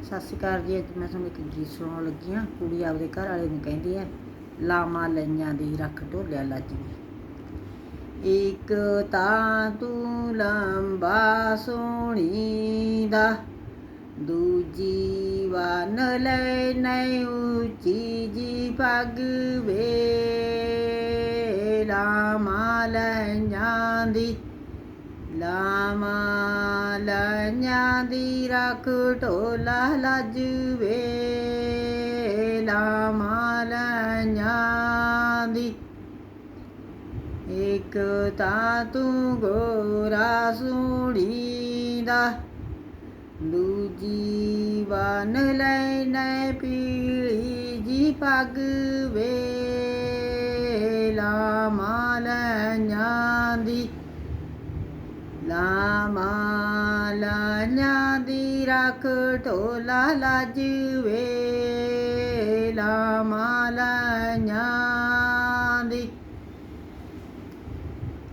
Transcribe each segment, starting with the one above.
ਸਤਿ ਸ਼੍ਰੀ ਅਕਾਲ ਜੀ, ਅੱਜ ਮੈਂ ਤੁਹਾਨੂੰ ਇੱਕ ਗੀਤ ਸੁਣਾਉਣ ਲੱਗੀ ਹਾਂ। ਕੁੜੀ ਆਪਦੇ ਘਰ ਵਾਲੇ ਨੂੰ ਕਹਿੰਦੀ ਹੈ, ਲਾਵਾਂ ਲਈਆਂ ਦੀ ਰੱਖ ਢੋਲਿਆ ਲੱਜ ਇੱਕ ਤਾਂ ਤੂੰ ਲੰਬਾ ਸੋਹਣੀ ਦਾ, ਦੂਜੀ ਵਨ ਲੈ ਨਹੀਂ ਉੱਚੀ ਜੀ ਪੱਗ ਵੇ, ਲਾਵਾਂ ਲਈਆਂ ਦੀ ਲਾਮਾ ਲਈਆਂ ਦੀ ਰੱਖ ਢੋਲਾ ਲੱਜ ਵੇ ਲਾਮਾ ਲਈਆਂ ਦੀ ਇੱਕ ਤਾਂ ਤੂੰ ਗੋਰਾ ਸੂੜੀ ਦਾ ਦੂਜੀ ਬਨ ਲੈ ਨੈ ਪੀਲੀ ਜੀ ਪੱਗ ਵੇ। ਲਾਮਾ ਲਾਈਆਂ ਦੀ ਰੱਖ ਢੋਲਾ ਲੱਜ ਵੇ ਲਾਮਾ ਲਾਈਆਂ ਦੀ।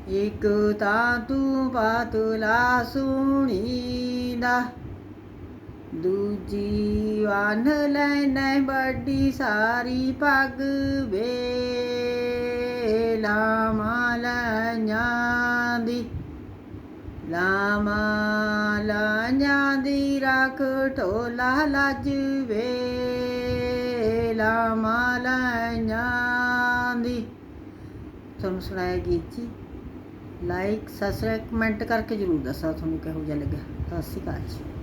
ਇੱਕ ਤਾਂ ਤੂੰ ਪਾਤਲਾ ਸੁਣੀ ਦਾ ਦੂਜੀ ਵਨ ਲੈਣੇ ਵੱਡੀ ਸਾਰੀ ਪੱਗ ਵੇ। ਲਾਮਾ ਲਾਈਆਂ ਦੀ। ਲਾਮਾ ਲਾਈਆਂ ਦੀ ਰੱਖ ਢੋਲਾ ਲੱਜ ਲਾਮਾ ਲਾਈਆਂ ਦੀ। ਤੁਹਾਨੂੰ ਸੁਣਾਇਆ ਗੀਤ ਜੀ? ਲਾਈਕ ਸਬਸਕ੍ਰਾਈਬ ਕਮੈਂਟ ਕਰਕੇ ਜਰੂਰ ਦੱਸੋ, ਤੁਹਾਨੂੰ ਕਿਹੋ ਜਿਹਾ ਲੱਗਿਆ? ਸਤਿ ਸ਼੍ਰੀ ਅਕਾਲ ਜੀ।